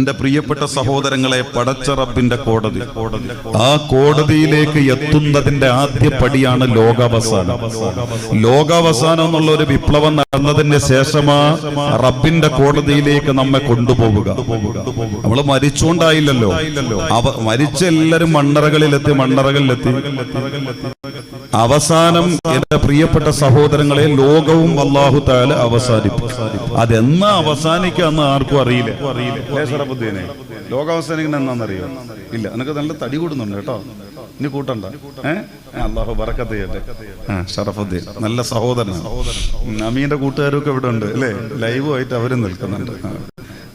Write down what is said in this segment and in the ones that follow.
എന്റെ പ്രിയപ്പെട്ട സഹോദരങ്ങളെ പടച്ചറപ്പിന്റെ കോടതി. ആ കോടതിയിലേക്ക് എത്തുന്നതിന്റെ ആദ്യ പടിയാണ് ലോകാവസാനം. ലോകാവസാനം എന്നുള്ള ഒരു വിപ്ലവം നടന്നതിന് ശേഷമാ റബ്ബിന്റെ കോടതിയിലേക്ക് നമ്മെ കൊണ്ടുപോവുക. നമ്മൾ മരിച്ചുകൊണ്ടായില്ലല്ലോ അവ മരിച്ച എല്ലാരും മണ്ണറകളിലെത്തി മണ്ണറകളിലെത്തി. അവസാനം എന്റെ പ്രിയപ്പെട്ട സഹോദരങ്ങളെ ലോകവും അള്ളാഹു താല അവസാനിപ്പിക്കും. അതെന്നാ അവസാനിക്കാന്ന് ആർക്കും അറിയില്ല. അല്ലേ ഷറഫുദ്ദീനെ ലോകം അവസാനിക്കുന്ന എന്നാന്നറിയോ ഇല്ല നിനക്ക് നല്ല തടി കൂടുന്നുണ്ട് കേട്ടോ. ഇനി കൂട്ടണ്ട. ഏഹ് അള്ളാഹു ബറക്കത്ത് ചെയ്യട്ടെ ഷറഫുദ്ദീൻ നല്ല സഹോദരൻ അമീന്റെ കൂട്ടുകാരൊക്കെ ഇവിടെ ഉണ്ട് അല്ലേ? ആയിട്ട് അവരും നിൽക്കുന്നുണ്ട്.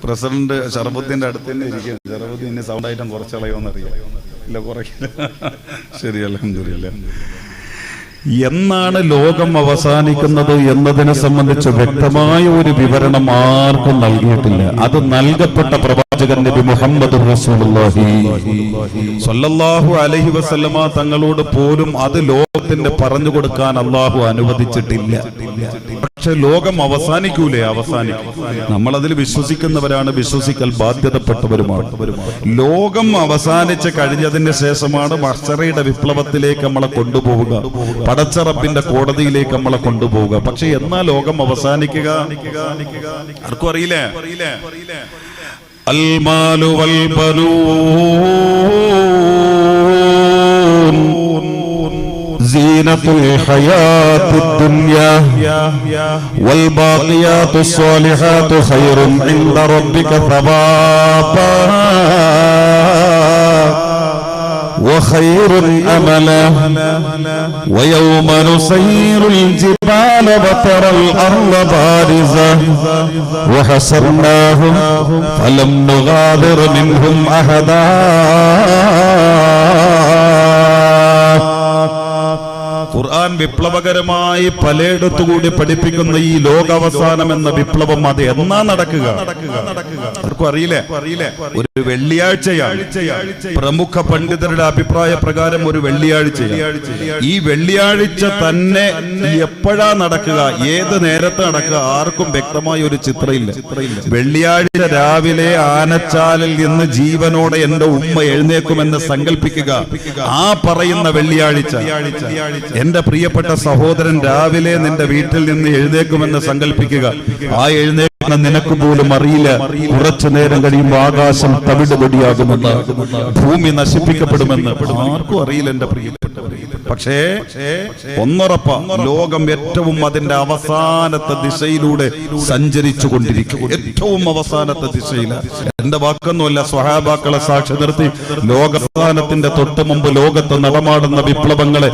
പ്രസിഡന്റ് ഷറഫുദ്ദീന്റെ അടുത്ത് തന്നെ ഇരിക്കും ഷറഫുദ്ദീൻ ഇനി സൗണ്ട് ഐറ്റം കുറച്ചളയോന്നറിയാം ഇല്ല കുറയ്ക്കില്ല. ശരി അലഹമില്ല എന്നാണ് ലോകം അവസാനിക്കുന്നത് എന്നതിനെ സംബന്ധിച്ച് വ്യക്തമായ ഒരു വിവരണം ആർക്കും നൽകിയിട്ടില്ല. അത് നൽകപ്പെട്ട പ്രവാചകൻ നബി മുഹമ്മദ് അലൈഹി വസല്ലമ തങ്ങളോട് പോലും അത് ലോകത്തിന്റെ പറഞ്ഞു കൊടുക്കാൻ അള്ളാഹു അനുവദിച്ചിട്ടില്ല. പക്ഷെ ലോകം അവസാനിക്കൂലേ അവസാനിക്കും. നമ്മൾ അതിൽ വിശ്വസിക്കുന്നവരാണ് വിശ്വസിക്കൽ ബാധ്യതപ്പെട്ടവരുമാണ്. ലോകം അവസാനിച്ച് കഴിഞ്ഞതിന് ശേഷമാണ് മർച്ചറയുടെ വിപ്ലവത്തിലേക്ക് നമ്മളെ കൊണ്ടുപോവുക. പടച്ചറപ്പിന്റെ കോടതിയിലേക്ക് നമ്മളെ കൊണ്ടുപോവുക. പക്ഷെ എന്നാ ലോകം അവസാനിക്കുക? ആർക്കും അറിയില്ലേ? المال والبنون. زينة الحياة الدنيا والباقيات الصالحات خير عند ربك ثوابا. وخير أملا ويوم نسير الجبال وترى الأرض بارزة وحسرناهم فلم نغادر منهم أحدا ഖുർആൻ വിപ്ലവകരമായി പലയിടത്തുകൂടി പഠിപ്പിക്കുന്ന ഈ ലോകാവസാനം എന്ന വിപ്ലവം അത് എന്നാ നടക്കുക? ആർക്കും അറിയില്ലേ? ഒരു വെള്ളിയാഴ്ചയാണ്. പ്രമുഖ പണ്ഡിതരുടെ അഭിപ്രായ പ്രകാരം ഒരു വെള്ളിയാഴ്ച ഈ വെള്ളിയാഴ്ച തന്നെ എപ്പോഴാ നടക്കുക? ഏത് നേരത്ത് നടക്കുക? ആർക്കും വ്യക്തമായ ഒരു ചിത്രയില്ല. വെള്ളിയാഴ്ച രാവിലെ ആനച്ചാലിൽ നിന്ന് ജീവനോടെ എന്റെ ഉമ്മ എഴുന്നേക്കുമെന്ന് സങ്കല്പിക്കുക ആ പറയുന്ന വെള്ളിയാഴ്ച. എന്റെ പ്രിയപ്പെട്ട സഹോദരൻ രാവിലെ നിന്റെ വീട്ടിൽ നിന്ന് എഴുന്നേക്കുമെന്ന് സങ്കല്പിക്കുക ആ എഴുന്നേക്കുന്ന നിനക്ക് പോലും അറിയില്ല. കുറച്ചു നേരം കഴിയുമ്പോൾ ആകാശം തവിടുപടിയാകുമെന്ന് ഭൂമി നശിപ്പിക്കപ്പെടുമെന്ന്. ആർക്കും അറിയില്ല എന്റെ പ്രിയപ്പെട്ടവരെ. പക്ഷേ ഒന്നുറപ്പ ലോകം ഏറ്റവും അതിന്റെ അവസാനത്തെ ദിശയിലൂടെ സഞ്ചരിച്ചു കൊണ്ടിരിക്കും. ഏറ്റവും അവസാനത്തെ ദിശയില. എന്റെ വാക്കൊന്നുമല്ല സ്വഹാബാക്കളെ സാക്ഷി നിർത്തി. ലോകസ്ഥാനത്തിന്റെ തൊട്ട് മുമ്പ് ലോകത്ത് നടമാടുന്ന വിപ്ലവങ്ങളെ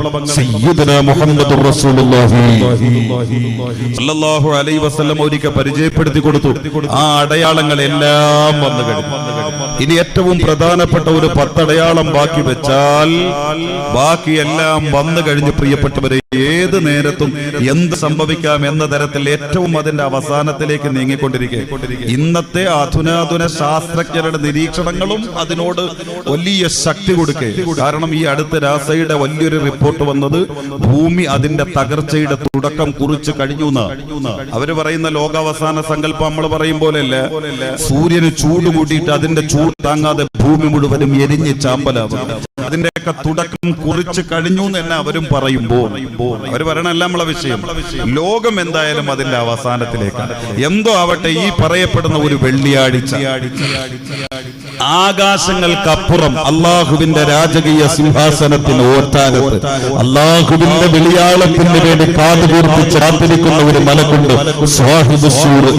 മുഹമ്മദ് ഒരിക്കൽ പരിചയപ്പെടുത്തി കൊടുത്തു ആ അടയാളങ്ങൾ എല്ലാം വന്നു കഴിഞ്ഞു. ഇനി ഏറ്റവും പ്രധാനപ്പെട്ട ഒരു പത്തടയാളം ബാക്കി വെച്ചാൽ ബാക്കി എല്ലാം വന്നു കഴിഞ്ഞ്. പ്രിയപ്പെട്ടവരെ. ഏത് നേരത്തും എന്ത് സംഭവിക്കാം എന്ന തരത്തിൽ ഏറ്റവും അതിന്റെ അവസാനത്തിലേക്ക് നീങ്ങിക്കൊണ്ടിരിക്കുക ഇന്നത്തെ അധുനാധുന ശാസ്ത്രജ്ഞരുടെ നിരീക്ഷണങ്ങളും അതിനോട് വലിയ ശക്തി കൊടുക്കുക കാരണം ഈ അടുത്ത രാസയുടെ വലിയൊരു റിപ്പോർട്ട് വന്നത് ഭൂമി അതിന്റെ തകർച്ചയുടെ തുടക്കം കുറിച്ച് കഴിഞ്ഞു അവർ പറയുന്ന ലോകാവസാന സങ്കല്പം നമ്മൾ പറയും പോലെയല്ല. സൂര്യന് ചൂട് കൂട്ടിയിട്ട് അതിന്റെ ചൂട് താങ്ങാതെ ഭൂമി മുഴുവനും എരിഞ്ഞ് ചാമ്പലാവും അതിന്റെയൊക്കെ തുടക്കം കുറിച്ച് കഴിഞ്ഞു എന്ന് തന്നെ അവരും പറയുമ്പോൾ അവർ പറയണല്ല നമ്മളെ വിഷയം. ലോകം എന്തായാലും അതിന്റെ അവസാനത്തിലേക്കാണ്. എന്തോ ആവട്ടെ ഈ പറയപ്പെടുന്ന ഒരു വെള്ളിയാഴ്ച. ആകാശങ്ങൾക്കപ്പുറം അള്ളാഹുവിന്റെ രാജകീയ സിംഹാസനത്തിന് ഓർത്താനത്ത് അള്ളാഹുവിന്റെ വെളിയാളത്തിന് വേണ്ടി കാതുകൂർത്തി ചാത്തിരിക്കുന്ന ഒരു മലക്കുണ്ട് സ്വാഹിബ്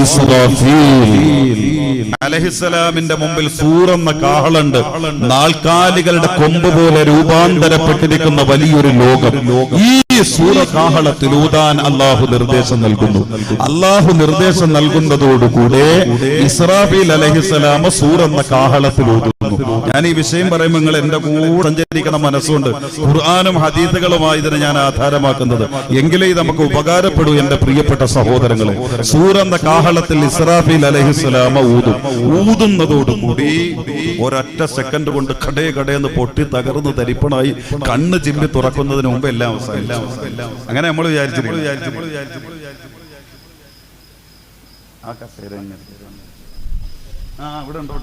ഇസ്രാഫീൽ. അലഹിസലാമിന്റെ മുമ്പിൽ സൂറെന്ന കാഹളുണ്ട്. നാൽക്കാലികളുടെ കൊമ്പ് പോലെ രൂപാന്തരപ്പെട്ടിരിക്കുന്ന വലിയൊരു ലോകം. ഈ സൂറ ഊതാൻ അള്ളാഹു നിർദ്ദേശം നൽകുന്നു. അള്ളാഹു നിർദ്ദേശം നൽകുന്നതോടുകൂടെ ഇസ്രാഫീൽ അലഹിസലാമ സൂറെന്ന കാഹളത്തിൽ ഊതുന്നു. ഞാൻ ഈ വിഷയം പറയുമ്പോൾ നിങ്ങൾ എന്റെ കൂടെ സഞ്ചരിക്കുന്ന മനസ്സുകൊണ്ട് ഖുർആാനും ഹദീസുകളുമായി ഇതിനെ ഞാൻ ആധാരമാക്കുന്നത്. എങ്കിലേ നമുക്ക് ഉപകാരപ്പെടൂ എന്റെ പ്രിയപ്പെട്ട സഹോദരങ്ങളെ. സൂറെന്ന കാഹളത്തിൽ ഇസ്രാഫിൽ അലഹിസ്ലാമ ഊതും. ഊതുന്നതോടുകൂടി ഒരൊറ്റ സെക്കൻഡ് കൊണ്ട് കടേ കടയെന്ന് പൊട്ടി തകർന്ന് തരിപ്പണായി കണ്ണ് ചിമ്മി തുറക്കുന്നതിന് മുമ്പ് എല്ലാം. അങ്ങനെ നമ്മൾ വിചാരിച്ചു ആ കസേര. ആ ഇവിടെ ഉണ്ട്?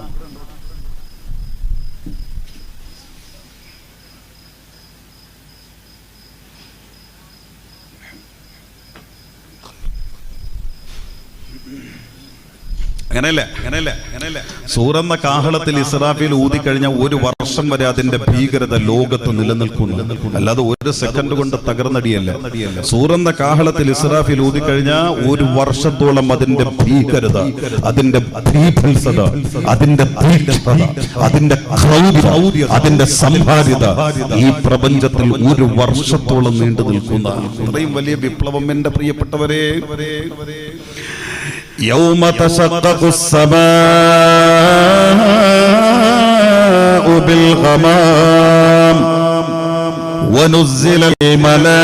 അങ്ങനെയല്ലേ അങ്ങനെയല്ലേ അങ്ങനെയല്ലേ. സൂറന്ന കാഹളത്തിൽ ഇസ്രാഫിൽ ഊതിക്കഴിഞ്ഞ ഒരു വർഷം വരെ അതിന്റെ ഭീകരത ലോകത്ത് നിലനിൽക്കുന്നു. അല്ലാതെ ഒരു സെക്കൻഡ് കൊണ്ട് തകർന്നടിയല്ല. സൂറന്ന കാഹളത്തിൽ ഇസ്രാഫിൽ ഊതിക്കഴിഞ്ഞ ഒരു വർഷത്തോളം അതിന്റെ ഭീകരത അതിന്റെ ഭീഭത്സത അതിന്റെ തീക്ഷ്ണത അതിന്റെ അതിന്റെ സംഭാര്യത ഈ പ്രപഞ്ചത്തിൽ ഒരു വർഷത്തോളം നീണ്ടു നിൽക്കുന്ന. ഇത്രയും വലിയ വിപ്ലവം എന്റെ പ്രിയപ്പെട്ടവരെ. يوم تشقق السماء بالغمام ونزل الملائكة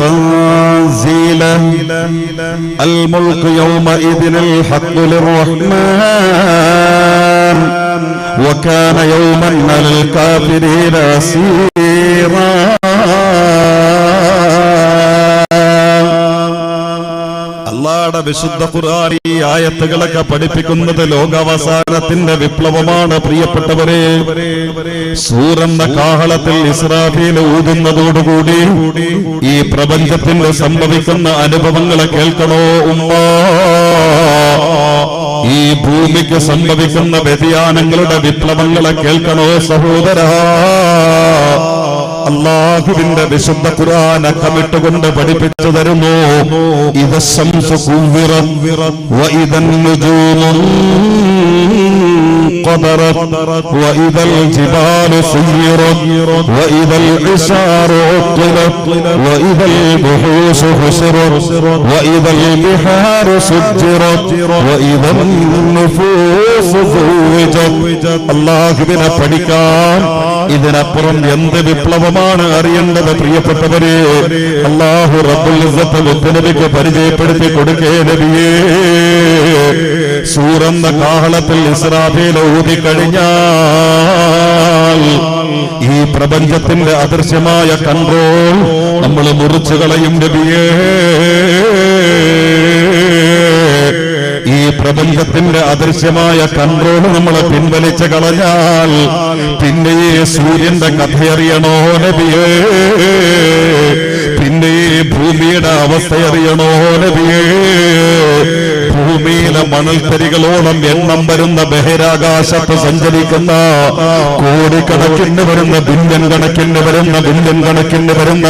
تنزيلا. الملك يومئذ الحق للرحمن. وكان يوما على الكافرين أسيرا. അള്ളാടെ വിശുദ്ധ ഖുർആൻ ആയത്തുകളൊക്കെ പഠിപ്പിക്കുന്നത് ലോകാവസാനത്തിന്റെ വിപ്ലവമാണ് പ്രിയപ്പെട്ടവരെ. സൂറന്ന കാഹളത്തിൽ ഇസ്രാഫീൽ ഊതുന്നതോടുകൂടി ഈ പ്രപഞ്ചത്തിന്റെ സംഭവിക്കുന്ന അനുഭവങ്ങളെ കേൾക്കണോ ഉമ്മ? ഈ ഭൂമിക്ക് സംഭവിക്കുന്ന വ്യതിയാനങ്ങളുടെ വിപ്ലവങ്ങളെ കേൾക്കണോ സഹോദരാ? അള്ളാഹുവിന്റെ വിശുദ്ധ ഖുർആൻ അക്കമിട്ടുകൊണ്ട് പഠിപ്പിച്ചു തരുന്നു ഇത് ശംസു കുവ്വിറം وإذا النجوم انقدرت وإذا الجبال سيرت وإذا العشار عطلت وإذا البحوش حشرت وإذا البحار سجرت وإذا النفوس زوجت അള്ളാഹുവിനെ പഠിക്കാൻ ഇതിനപ്പുറം എന്ത് വിപ്ലവമാണ് അറിയേണ്ടത് പ്രിയപ്പെട്ടവരെ? അള്ളാഹു റബ്ബുൽ പരിചയപ്പെടുത്തി കൊടുക്കേ സൂറന്ന കാഹളത്തിൽ ഇസ്രാഫേൽ ഊതിക്കഴിഞ്ഞാൽ ഈ പ്രപഞ്ചത്തിന്റെ അദൃശ്യമായ കൺട്രോൾ നമ്മൾ മുറിച്ചു കളയും നബിയേ. ഈ പ്രപഞ്ചത്തിന്റെ അദൃശ്യമായ കൺട്രോൾ നമ്മൾ പിൻവലിച്ചു കളഞ്ഞാൽ പിന്നെ ഈ സൂര്യന്റെ കഥയറിയണോ നബിയേ? പിന്നെ ഈ ഭൂമിയുടെ അവസ്ഥ അറിയണോ നബിയേ? ഭൂമിയിലെ മണൽത്തരികളോളം എണ്ണം വരുന്ന ബഹിരാകാശത്ത് സഞ്ചരിക്കുന്ന കോടിക്കണക്കിന് വരുന്ന ബില്യൻ കണക്കിന് വരുന്ന ബില്യൻ കണക്കിന് വരുന്ന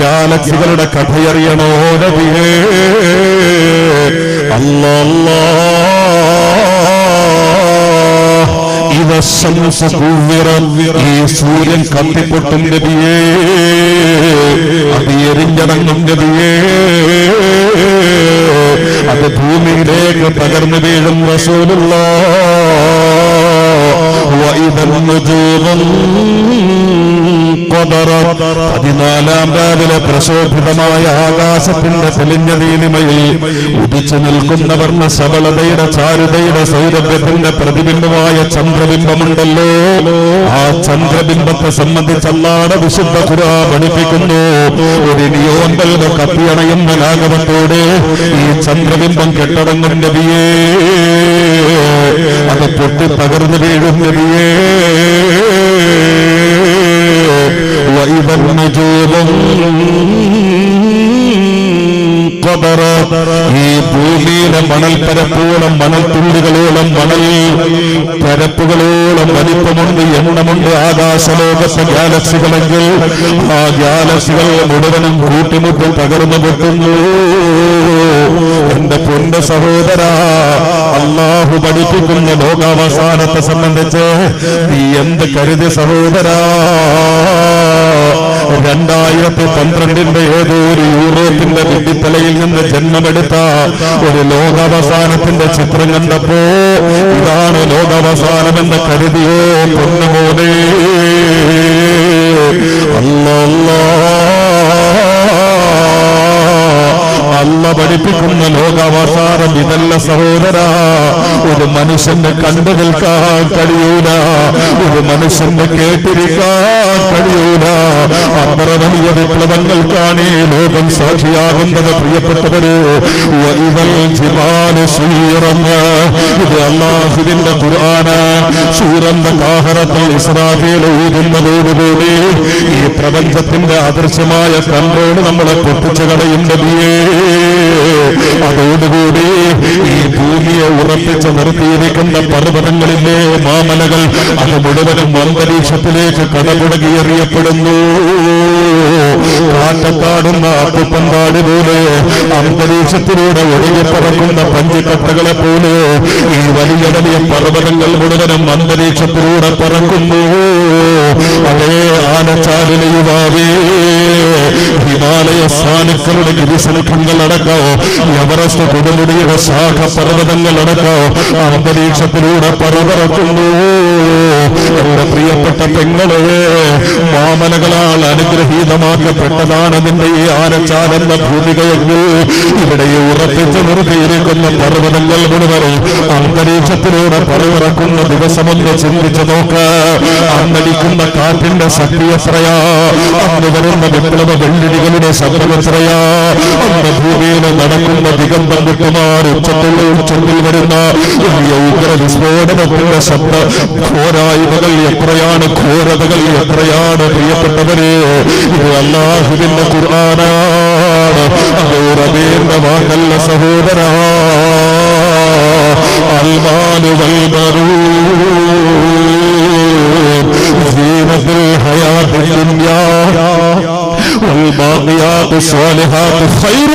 ഗാലക്സികളുടെ കഥയറിയണോ നബിയേ? ഈ സൂര്യൻ കത്തിപ്പൊട്ടും നബിയേ. അത് എരിഞ്ഞടങ്ങും നബിയേ. അത് ഭൂമിയിലേക്ക് പകർന്നു വീഴും റസൂലുള്ള. പതിനാലാം രാവിലെ പ്രശോഭിതമായ ആകാശത്തിന്റെ തെളിഞ്ഞ നീലിമയിൽ ഉദിച്ചു നിൽക്കുന്ന വർണ സബലതയുടെ ചാരുതയുടെ സൗരഭ്യത്തിന്റെ പ്രതിബിംബമായ ചന്ദ്രബിംബമുണ്ടല്ലോ. ആ ചന്ദ്രബിംബത്തെ സംബന്ധിച്ചല്ലാടെ വിശുദ്ധ കുര പഠിപ്പിക്കുന്നു. ഒരു നിയോന്തൽ കത്തിയണയുന്ന ലാഘവത്തോടെ ഈ ചന്ദ്രബിംബം കെട്ടടങ്ങും നബിയേ. അത് പൊട്ടി തകർന്നു വീഴും وإذا النجوم انقدرت. ഈ ഭൂമിയിലെ മണൽ പരപ്പോളം മണൽ തുള്ളികളോളം മണൽ പരപ്പുകളോളം വലിപ്പമുണ്ട് എണ്ണമുണ്ട് ആകാശലോകത്തെ ഗാലക്സികളെങ്കിൽ ആ ഗാലക്സികൾ മുഴുവനും കൂട്ടിമുട്ടി തകർന്നു പൊട്ടുന്നു എന്റെ പൊന്റെ സഹോദര അള്ളാഹു പഠിപ്പിക്കുന്ന ലോകാവസാനത്തെ സംബന്ധിച്ച് നീ എന്ത് കരുതി സഹോദരാ രണ്ടായിരത്തി പന്ത്രണ്ടിന്റെ ഏതോ ഒരു യൂറോപ്പിന്റെ വിദ്യത്തലയിൽ നിന്ന് ജന്മമെടുത്ത ഒരു ലോകാവസാനത്തിന്റെ ചിത്രം കണ്ടപ്പോ ഇതാണ് ലോകാവസാനമെന്ന് കരുതിയോ പൊന്നുപോലെ അല്ല. പഠിപ്പിക്കുന്ന ലോകാവസാനം ഇതല്ല സഹോദര. ഒരു മനുഷ്യന്റെ മനുഷ്യന് കണ്ടു നിൽക്കാൻ കഴിയൂല. ഒരു മനുഷ്യന്റെ കേട്ടിരിക്കാൻ കഴിയൂല. അത്ര വലിയ വിപ്ലവങ്ങൾക്കാണ് ലോകം സാക്ഷിയാകുന്നത് പ്രിയപ്പെട്ടവര്. ഇവൽ സൂറന്ന് ഇത് അള്ളാഹുവിന്റെ ഖുർആന് സൂറന്റെ കാഹറത്തിൽ ഇസ്രാഫേൽ ഊതുന്നതോടുകൂടി ഈ പ്രപഞ്ചത്തിന്റെ ആദർശമായ കൺട്രോൾ നമ്മളെ പൊട്ടിച്ചു കളയും നബിയേ. അതോടുകൂടി ഈ ഭൂമിയെ ഉറപ്പിച്ച് നിർത്തിയിരിക്കുന്ന പർവതങ്ങളിലെ മാമലകൾ അത് മുഴുവനും അന്തരീക്ഷത്തിലേക്ക് കടപുടകി കാറ്റക്കാടുന്ന അപ്പുപ്പന്താടി പോലെ അന്തരീക്ഷത്തിലൂടെ ഒഴുകി പറക്കുന്ന പഞ്ചിക്കട്ടകളെ പോലെ ഈ വലിയ വലിയ പർവതങ്ങൾ മുഴുവനും അന്തരീക്ഷത്തിലൂടെ പറക്കുന്നു. അതേ ആനച്ചാലിലെ യുവാവേ ഹിമാലയ സ്ഥാനക്കളുടെ ഗിരിശലഖങ്ങൾ അടക്കോ എവറസ്റ്റ് കൊടുമുടിയുടെ ശാഖ പർവതങ്ങൾ അടക്കോ അന്തരീക്ഷത്തിലൂടെ പറവറക്കുന്നു എന്റെ പ്രിയപ്പെട്ട പെങ്ങളെ മാമലകളാൽ അനുഗ്രഹീതമാക്കപ്പെട്ടതാണ് നിന്റെ ഈ ആനച്ചാലെന്ന ഭൂമികയെങ്കിൽ ഇവിടെ ഉറപ്പിച്ച് നിർത്തിയിരിക്കുന്ന പർവതങ്ങൾ മുഴുവൻ അന്തരീക്ഷത്തിലൂടെ പറവിറക്കുന്ന ദിവസമൊന്ന് ചിന്തിച്ചു നോക്ക്. അന്നടിക്കുന്ന കാറ്റിന്റെ ശക്തി എത്രയാ അന്ന് വരുന്ന വിപ്ലവ വെള്ളിടികളുടെ ശബ്ദം എത്രയാ. അന്ന് ഭൂമിയിൽ നടക്കുന്ന ദിഗന്ധം വിട്ടുമാർ ഉച്ചത്തിൽ ഉച്ചത്തിൽ വരുന്ന ഉഗ്ര വിസ്ഫോടനത്തിന്റെ ശബ്ദ. ഘോരായ്മകൾ എത്രയാണ് ഘോരതകൾ എത്രയാണ് പ്രിയപ്പെട്ടവരെ. ഇത് അല്ലാഹുവിന്റെ ഖുർആനാണ് അതോറബേന്റെ വാക്കല്ല സഹോദരാ അൽമാനു زينة الحياة الدنيا والباقيات الصالحات خير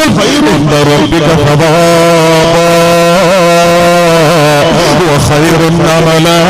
عند ربك ثوابا وخير املا